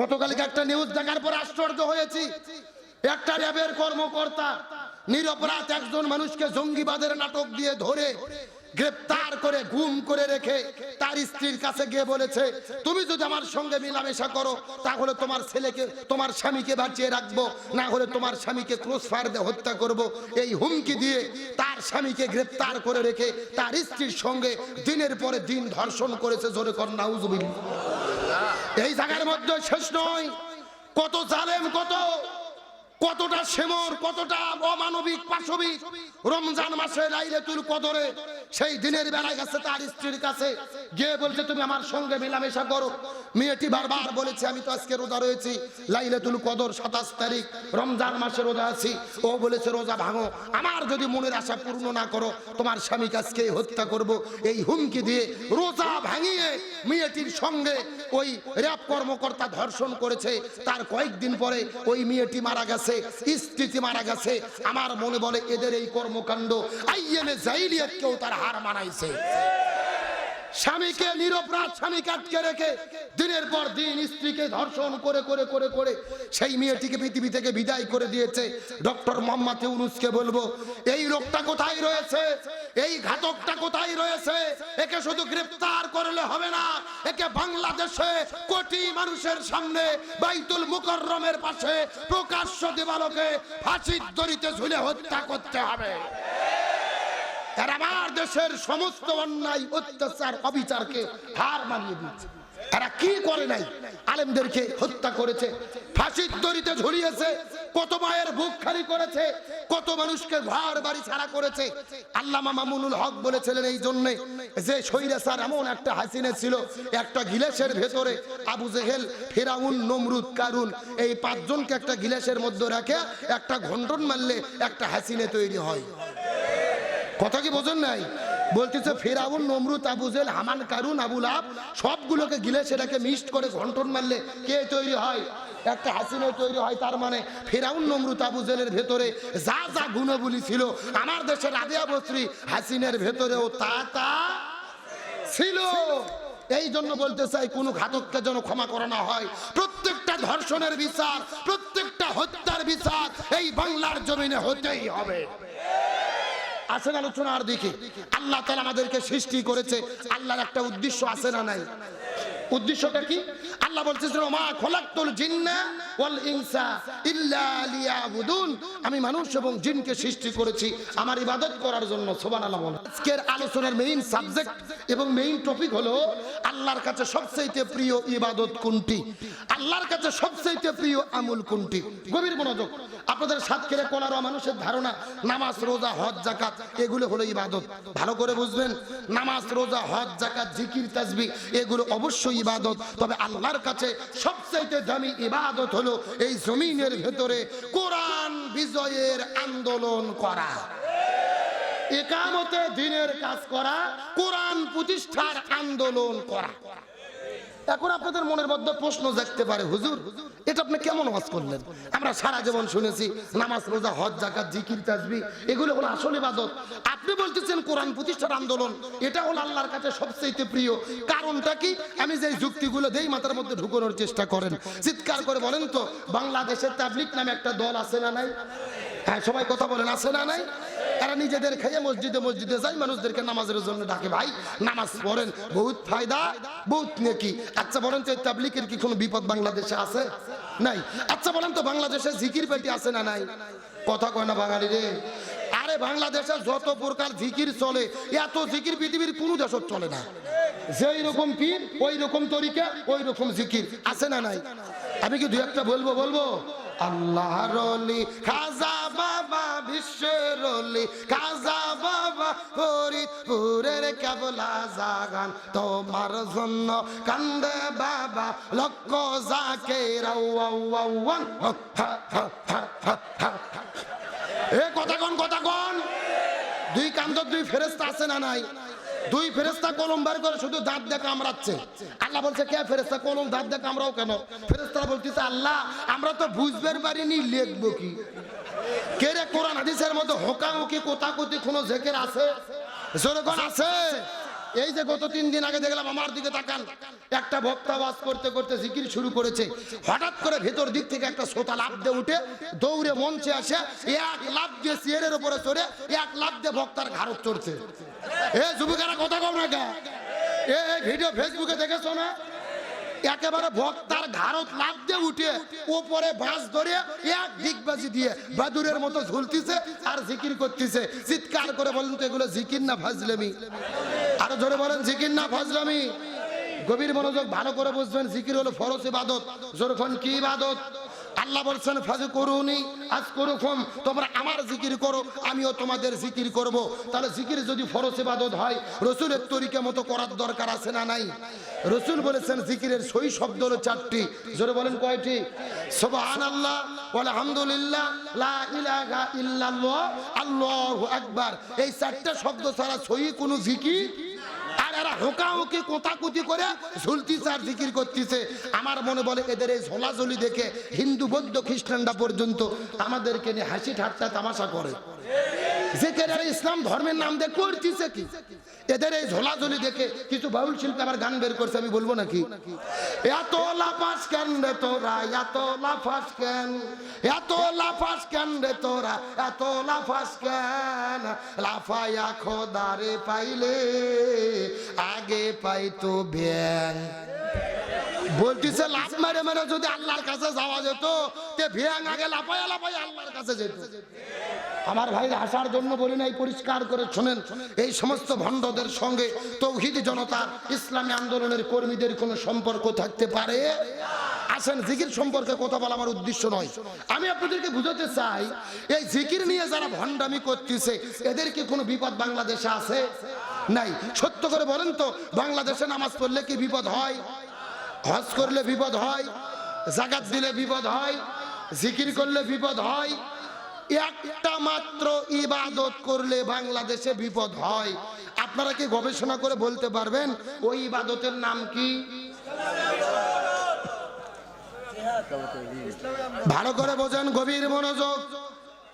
গতকালকে একটা নিউজ দেখার পর আশ্চর্য হয়েছি। একটা র্যাবের কর্মকর্তা নিরপরাধ একজন মানুষকে জঙ্গিবাদের নাটক দিয়ে ধরে গ্রেপ্তার করে, গুম করে রেখে তার স্ত্রীর কাছে গিয়ে বলেছে, তুমি যদি আমার সঙ্গে মিলামেশা করো, তাহলে তোমার ছেলেকে, তোমার স্বামীকে বাঁচিয়ে রাখব, না হলে তোমার স্বামীকে ক্রোশ ফায়ার দিয়ে হত্যা করব। এই হুমকি দিয়ে তার স্বামীকে গ্রেপ্তার করে রেখে তার স্ত্রীর সঙ্গে দিনের পরে দিন ধর্ষণ করেছে জোরে কর, নাউজুবিল্লাহ। এই জায়গার মধ্যে শেষ নয়। কত জালেম, কত, কতটা সেমর কতটা অমানবিক, পাশবিক। রমজান মাসে লাইলে তুল কদরে সেই দিনের বেলায় গেছে তার স্ত্রীর কাছে। গিয়ে বলছে, তুমি আমার সঙ্গে মেলামেশা করো। মেয়েটি বারবার বলেছে, আমি তো আজকে রোজা রয়েছি। লাইলাতুল কদর সাতাশ তারিখ, রমজান মাসে রোজা আছি। ও বলেছে, রোজা ভাঙো। আমার যদি মনের আশা পূর্ণ না করো, তোমার স্বামীকে আজকে হত্যা করব। এই হুমকি দিয়ে রোজা ভাঙিয়ে মেয়েটির সঙ্গে ওই র্যাব কর্মকর্তা ধর্ষণ করেছে। তার কয়েকদিন পরে ওই মেয়েটি মারা গেছে, স্ত্রীটি মারা গেছে। আমার মনে বলে, এদের এই কর্মকাণ্ড আইএমএ জাইলিয়াত কেউ তার হার মানাইছে। স্বামীকে নিরপরাধ স্বামীকে আটকে রেখে দিনের পর দিন স্ত্রীকে ধর্ষণ করে করে করে করে সেই মেয়েটিকে পৃথিবী থেকে বিদায় করে দিয়েছে। ডক্টর মোহাম্মদ ইউনুসকে বলব, এই লোকটা কোথায় রয়েছে? এই ঘাতকটা কোথায় রয়েছে? একে শুধু গ্রেফতার করলে হবে না, একে বাংলাদেশে কোটি মানুষের সামনে বাইতুল মুকররমের পাশে প্রকাশ্য দেবালকে ফাঁসির দড়িতে ঝুলে হত্যা করতে হবে। এরা আমার দেশের সমস্ত অন্যায়, অত্যাচার, অবিচারকে হার মানিয়ে এরা কি করে নাই? আলেমদেরকে হত্যা করেছে, ফাঁসির দড়িতে ঝুলিয়েছে, কত মায়ের বুক খালি করেছে, কত মানুষকে ঘর বাড়ি ছাড়া করেছে। আল্লামা মামুনুল হক বলেছিলেন এই জন্যে যে স্যার এমন একটা হাসিনে ছিল, একটা গিলাসের ভেতরে আবু জেহেল, ফেরাউন, নমরুদ, কারুন, এই পাঁচজনকে একটা গিলাসের মধ্যে রাখে একটা ঘন্টন মারলে একটা হাসিনে তৈরি হয়। কথা কি বোঝেন নাই? বলতেছে, ফেরাউন, নমরুদ আবুজেল হামান, কারুন আবুল আব সবগুলোকে গিলে সেটাকে মিক্সড করে ঘন্টন মারলে কে তৈরি হয়? একটা হাসিনে তৈরি হয়, তার মানে ফেরাউন, নমরুদ আবুজেলের ভেতরে যা যা গুণবলী ছিল, আমার দেশের রাবিয়া বস্ত্রী হাসিনের ভেতরেও তা তা ছিল। এই জন্য বলতে চাই, কোন ঘাতককে যেন ক্ষমা করানো হয়। প্রত্যেকটা ধর্ষণের বিচার, প্রত্যেকটা হত্যার বিচার এই বাংলার জমিনে হতেই হবে। আসেন আলোচনার দিকে। আল্লাহ তালা আমাদেরকে সৃষ্টি করেছে। আল্লাহর একটা উদ্দেশ্য আছে না নাই? উদ্দেশ্যটা কি? আল্লাহ বলতেছেন মা জিন্না ওয়াল ইনসা ইল্লা লিয়াবুদুন। আমি মানুষ এবং জিনকে সৃষ্টি করেছি, আমার ইবাদত করার জন্য, সুবহানাল্লাহ আজকের আলোচনার মেইন সাবজেক্ট এবং মেইন টপিক হলো আল্লাহর কাছে সবচেয়ে প্রিয় ইবাদত কোনটি? আল্লাহর কাছে সবচেয়ে প্রিয় আমল কোনটি? গভীর মনোযোগ। আপনাদের সাতক্ষীরা কোলার মানুষের ধারণা, নামাজ, রোজা, হজ জাকাত এগুলো হলো ইবাদত। ভালো করে বুঝবেন, নামাজ, রোজা, হজ জাকাত জিকির তাসবি এগুলো অবশ্যই ইবাদত। তবে আল্লাহর কাছে সবচাইতে দামি ইবাদত হলো এই জমিনের ভেতরে কোরআন বিজয়ের আন্দোলন করা। একামতে দিনের কাজ করা, কোরআন প্রতিষ্ঠার আন্দোলন করা। এখন আপনাদের মনের মধ্যে প্রশ্ন জাগতে পারে, হুজুর, এটা আপনি কেমন ওয়াজ করলেন? আমরা সারা জীবন শুনেছি, নামাজ, রোজা, হজ জাকাত জিকির তাসবি এগুলো হলো আসল ইবাদত। আপনি বলতেছেন কোরআন প্রতিষ্ঠার আন্দোলন, এটা হলো আল্লাহর কাছে সবচেয়ে প্রিয়। কারণটা কি? আমি যে যুক্তিগুলো দেই, মাথার মধ্যে ঢুকানোর চেষ্টা করেন। চিৎকার করে বলেন তো, বাংলাদেশের তাবলিক নামে একটা দল আছে না নাই? হ্যাঁ সবাই কথা বলেন, আছে না নাই? এরা নিজেদের খেয়ে মসজিদে মসজিদে যায়, মানুষদেরকে নামাজের জন্য ডাকে, ভাই, নামাজ পড়েন, বহুত ফায়দা, বহুত নেকি। আচ্ছা বলেন তো তাবলিকের কি কোনো বিপদ বাংলাদেশে আছে? নাই। আচ্ছা বলেন তো, বাংলাদেশে জিকির পেটি আছে না নাই? কথা কয় না বাঙালি রে। আরে, বাংলাদেশে যত প্রকার জিকির চলে, এত জিকির পৃথিবীর কোনো দেশত চলে না। যেই রকম পীর, ওই রকম তরিকা, ওই রকম জিকির। আছে না নাই? আমি কি দু একটা বলব বলব? আল্লাহ খাজা বাবা বিশ্বের কাজা বাবা ফরিদপুরের কেবলা জাগান। তোমার জন্য কান্দে বাবা লক্ষ এ কথা কন কথা কন? দুই কান্দ দুই ফেরেস্তা আছে না নাই? দুই ফেরেস্তা কলম বার করে শুধু দাঁত দিয়ে কামড়াচ্ছে। আল্লাহ বলছে, কে ফেরেস্তা কলম দাঁত দিয়ে কামড়াও কেন? ফেরেস্তারা বলতেছে, আল্লাহ, আমরা তো বুঝবার পারিনি লিখব কি? কে রে, কোরআন হাদিসের মধ্যে হোকামুখি কোথাকুতি কোনো জেকের আছে? জোরে আছে? এই যে গত তিন দিন আগে দেখলাম, আমার দিকে তাকান। একটা বক্তা ওয়াজ করতে করতে জিকির শুরু করেছে। হঠাৎ করে ভেতর দিক থেকে একটা শ্রোতা লাভ দিয়ে উঠে দৌড়ে মঞ্চে আসে, এক লাভ দিয়ে চেয়ারের উপরে চড়ে, এক লাভ দিয়ে বক্তার ঘাড়ত চড়ছে। একেবারে ধরে মতো ঝুলতিছে আর জিকির করতেছে। চিৎকার করে বলেন তো এগুলো জিকির না ফাজলামি? আরও জোরে বলেন, জিকির না ফাজলামি? গভীর মনোযোগ ভালো করে বুঝবেন, জিকির হলো ফরজ ইবাদত। জোরখন কি ইবাদত? আল্লাহ বলছেন ফাজু করুনি আজ করুকম তোমরা আমার জিকির করো, আমিও তোমাদের জিকির করব। তাহলে জিকির যদি ফরজ ইবাদত হয়, রসুলের তরিকা মতো করার দরকার আছে না নাই? রসুল বলেছেন, জিকিরের সই শব্দ হলো চারটি। জোরে বলেন কয়টি? সুবহান আল্লাহ আলহামদুলিল্লাহ আল্লাহু আকবার। এই চারটা শব্দ ছাড়া সই কোনো জিকির এরা হোকাহুকি কোথাকুতি করে ঝুলতিছে আর জিকির করতেছে। আমার মনে বলে, এদের এই ঝোলাঝুলি দেখে হিন্দু, বৌদ্ধ, খ্রিস্টানরা পর্যন্ত আমাদেরকে নিয়ে হাসি ঠাট্টা তামাশা করে। আর ইসলাম ধর্মের নাম দিয়ে করতেছে কি? এদের এই ঝোলাঝুলি দেখে কিছু বাউল শিল্পী আবার গান বের করছে, আমি বলব নাকি? এত লাফাস কেন রে তোরা? এত লাফাস কেন? এত লাফাস কেন রে তোরা? এত লাফাস কেন? লাফায়া খোদারে পাইলে, আগে পাইতো ব্যাং বলতেছে, লাফ মারে মারে যদি আল্লাহর কাছে যাওয়া যেত, তে ভিয়াং আগে লাফায়া লাফায়া আল্লাহর কাছে যেত। আমার ভাই আসার জন্য বলি নাই, পরিষ্কার করে শোনেন। এই সমস্ত ভণ্ডদের সঙ্গে তৌহিদ জনতা, ইসলামী আন্দোলনের কর্মীদের কোনো সম্পর্ক থাকতে পারে? আসেন, জিকির সম্পর্কে কথা বলা আমার উদ্দেশ্য নয়। আমি আপনাদেরকে বুঝাতে চাই, এই জিকির নিয়ে যারা ভণ্ডামি করতেছে, এদের কি কোনো বিপদ বাংলাদেশে আছে? নাই। সত্য করে বলেন তো, বাংলাদেশে নামাজ পড়লে কি বিপদ হয়? হজ করলে বিপদ হয়? জাগাত দিলে বিপদ হয়? জিকির করলে বিপদ হয়? একটা মাত্র ইবাদত করলে বাংলাদেশে বিপদ হয়। আপনারা কি গবেষণা করে বলতে পারবেন, ওই ইবাদতের নাম কি? ভালো করে বোঝেন, গভীর মনোযোগ।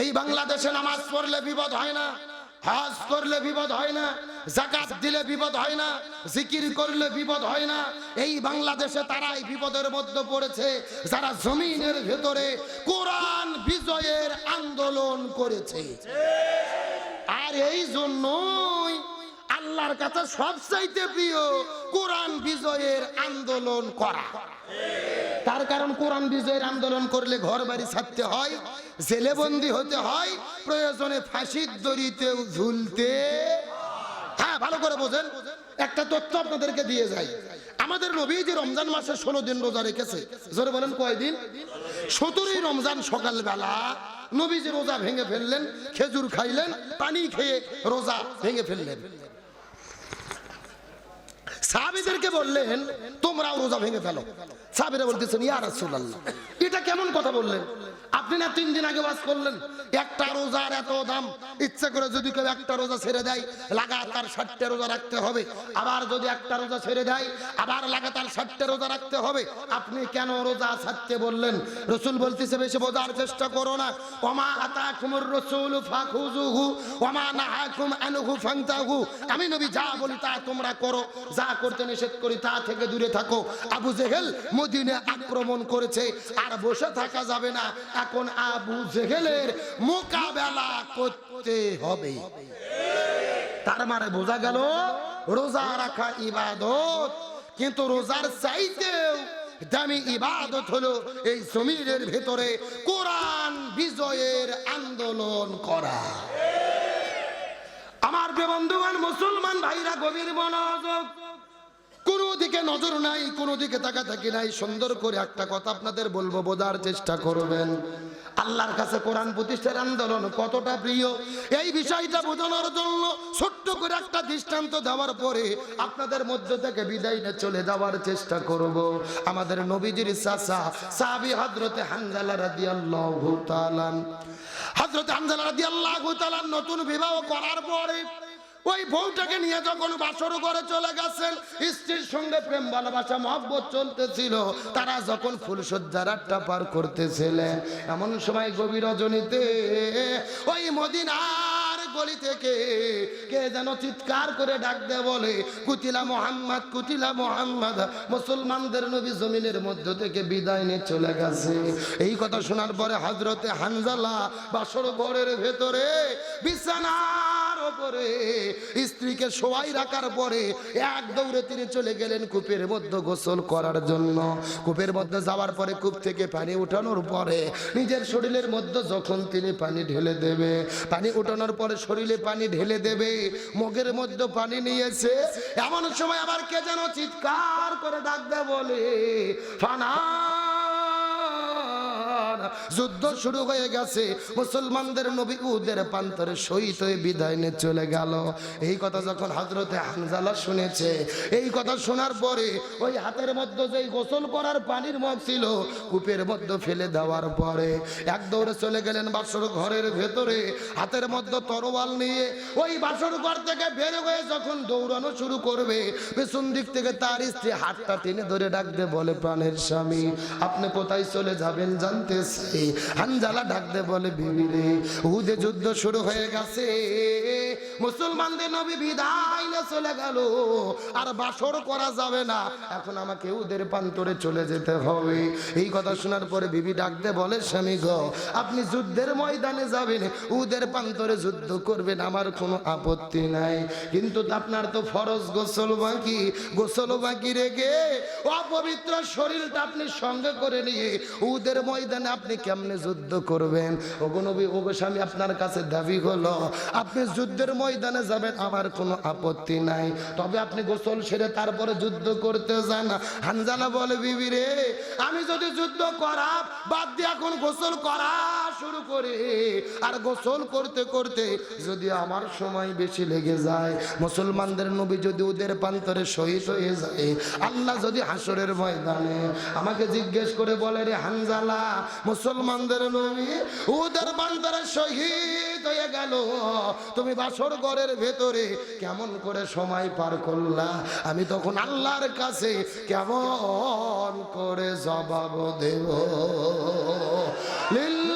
এই বাংলাদেশে নামাজ পড়লে বিপদ হয় না, হজ করলে বিপদ হয় না জাকাত দিলে বিপদ হয় না, জিকির করলে বিপদ হয় না। এই বাংলাদেশে তারাই বিপদের মধ্যে পড়েছে, যারা জমিনের ভেতরে কোরআন বিজয়ের আন্দোলন করেছে। আর এই জন্যই আল্লাহর কাছে সবচাইতে প্রিয় কোরআন বিজয়ের আন্দোলন করা। তার কারণ কোরআন বিজয়ের আন্দোলন করলে ঘর বাড়ি ছাড়তে হয় জেলে বন্দি হতে হয়, প্রয়োজনে ফাঁসির দড়িতেও ঝুলতে ভালো করে বোঝেন, একটা তথ্য আপনাদেরকে দিয়ে যাই। আমাদের নবী যে রমজান মাসে ষোলো দিন রোজা রেখেছে, জোরে বলেন কয়দিন সতেরোই রমজান সকালবেলা যে রোজা ভেঙে ফেললেন, খেজুর খাইলেন, পানি খেয়ে রোজা ভেঙে ফেললেন। সাহাবিদেরকে বললেন তোমরাও রোজা ভেঙে ফেলো। সাহাবিরা বলতেছেন, ইয়া রাসূলুল্লাহ। এটা কেমন কথা বললেন? আপনি না তিন দিন আগে বাস করলেন, একটা রোজার এত দাম, ইচ্ছে করে যদি কেউ একটা রোজা ছেড়ে দেয়, লাগাতার ষাটটা রোজা রাখতে হবে। আবার যদি একটা রোজা ছেড়ে দেয়, আবার লাগাতার ষাটটা রোজা রাখতে হবে। আপনি কেন রোজা ছাড়তে বললেন? রসুল বলতেছে, বেশি বোঝার চেষ্টা করো না। ওমা আতা কুমুর রসুল ফাখুজুহু ওমা নাহাকুম আনহু ফান্তাহু। আমি নবী যা বলি তা তোমরা করো, যা করতে নিষেধ করি, তা থেকে দূরে থাকো। আবু জেহেল মদিনে আক্রমণ করেছে, আর বসে থাকা যাবে না। এখন আবু জেহেলের মোকাবেলা করতে হবে। তার মানে বোঝা গেল, রোজা রাখা ইবাদত, কিন্তু রোজার চাইতেও দামি ইবাদত হলো এই জমিনের ভেতরে কোরআন বিজয়ের আন্দোলন করা। আমার বন্ধুবান মুসলমান ভাইরা, গভীর মনোযোগ কোনো দিকে নজর নাই, কোনো দিকে তাকা থাকি নাই। সুন্দর করে একটা কথা আপনাদের বলব, বোঝার চেষ্টা করবেন। আল্লাহর কাছে কোরআন প্রতিষ্ঠার আন্দোলন কতটা প্রিয়? এই বিষয়টা বোঝানোর জন্য ছোট্ট করে একটা দৃষ্টান্ত দেওয়ার পরে আপনাদের মধ্য থেকে বিদায় নিয়ে চলে যাওয়ার চেষ্টা করব। আমাদের নবীজির চাচা সাবি হজরতে হানজালা রাদিয়াল্লাহু তাআলা হজরতে হানজালা রাদিয়াল্লাহু তাআলা নতুন বিবাহ করার পরে ওই বউটাকে নিয়ে যখন বাসর করে চলে গেছেন, স্ত্রীর সঙ্গে প্রেম, ভালোবাসা, মহব্বত চলতেছিল। তারা যখন ফুলসজ্জার আটটা পার করতেছিলেন, এমন সময় গভীর রজনীতে ওই মদিনার গলি থেকে কে যেন চিৎকার করে ডাক দেয় বলে, কুতিলা মোহাম্মদ কুতিলা মোহাম্মদ, মুসলমানদের নবী জমিনের মধ্য থেকে বিদায় নিয়ে চলে গেছে। এই কথা শোনার পরে হজরতে হানজালা বাসর ঘরের ভেতরে বিছানার ওপরে স্ত্রীকে শোয়াই রাখার পরে এক দৌড়ে তিনি চলে গেলেন কূপের মধ্যে গোসল করার জন্য। কূপের মধ্যে যাওয়ার পরে কূপ থেকে পানি উঠানোর পরে নিজের শরীরের মধ্যে যখন তিনি পানি ঢেলে দেবে, পানি উঠানোর পরে শরীরে পানি ঢেলে দেবে মুখের মধ্যে পানি নিয়েছে। এমন সময় আবার কে যেন চিৎকার করে ডাক দেয় বলে, ফানা যুদ্ধ শুরু হয়ে গেছে। মুসলমানদের নবী উদের প্রান্তরে শহীদ হয়ে বিদায় নিয়ে চলে গেল। এই কথা যখন হজরতে হানজালা শুনেছে, এই কথা শোনার পরে ওই হাতের মধ্যে যেই গোসল করার পানির মগ ছিল, কূপের মধ্যে ফেলে দেওয়ার পরে এক দৌড়ে চলে গেলেন বাসর ঘরের ভেতরে। হাতের মধ্যে তরোয়াল নিয়ে ওই বাসর ঘর থেকে বের হয়ে যখন দৌড়ানো শুরু করবে, পেছন দিক থেকে তার স্ত্রী হাতটা টেনে ধরে ডাকতে বলে, প্রাণের স্বামী, আপনি কোথায় চলে যাবেন জানতে চাই হানজালা ডাকতে বলে, বিবি রে উহুদে যুদ্ধ শুরু হয়ে গেছে। মুসলমানদের নবী বিদায় নিয়ে চলে গেল। আর বাসর করা যাবে না। এখন আমাকে উদের প্রান্তরে চলে যেতে হবে। এই কথা শোনার পরে বিবি ডাকতে বলে, স্বামী গো, আপনি যুদ্ধের ময়দানে যাবেন। উদের প্রান্তরে যুদ্ধ করবেন, আমার কোনো আপত্তি নাই। কিন্তু আপনার তো ফরজ গোসল বাকি। গোসল বাকি রেখে অপবিত্র শরীরটা আপনি সঙ্গে করে নিয়ে উদের ময়দানে আপনি কেমনে যুদ্ধ করবেন? ওগো নবী, ওগো স্বামী, আপনার কাছে দাবি হলো, আপনি যুদ্ধের ময়দানে যাবেন, আমার কোনো আপত্তি নাই। তবে আপনি গোসল সেরে তারপরে যুদ্ধ করতে যান। হানজালা বলে, বিবি রে, আমি যদি যুদ্ধ করা বাদ দিয়ে এখন গোসল করা শুরু করে। আর গোসল করতে করতে যদি আমার সময় বেশি লেগে যায়, মুসলমানদের নবী যদি ওদের প্রান্তরে শহীদ হয়ে যায়, আল্লাহ যদি হাসরের ময়দানে আমাকে জিজ্ঞেস করে বলে, রে হানজালা মুসলমানদের নবী উদার প্রান্তরে শহীদ হয়ে গেল। তুমি বাসর ঘরের ভেতরে কেমন করে সময় পার করলা? আমি তখন আল্লাহর কাছে কেমন করে জবাব দেব? লিল্লা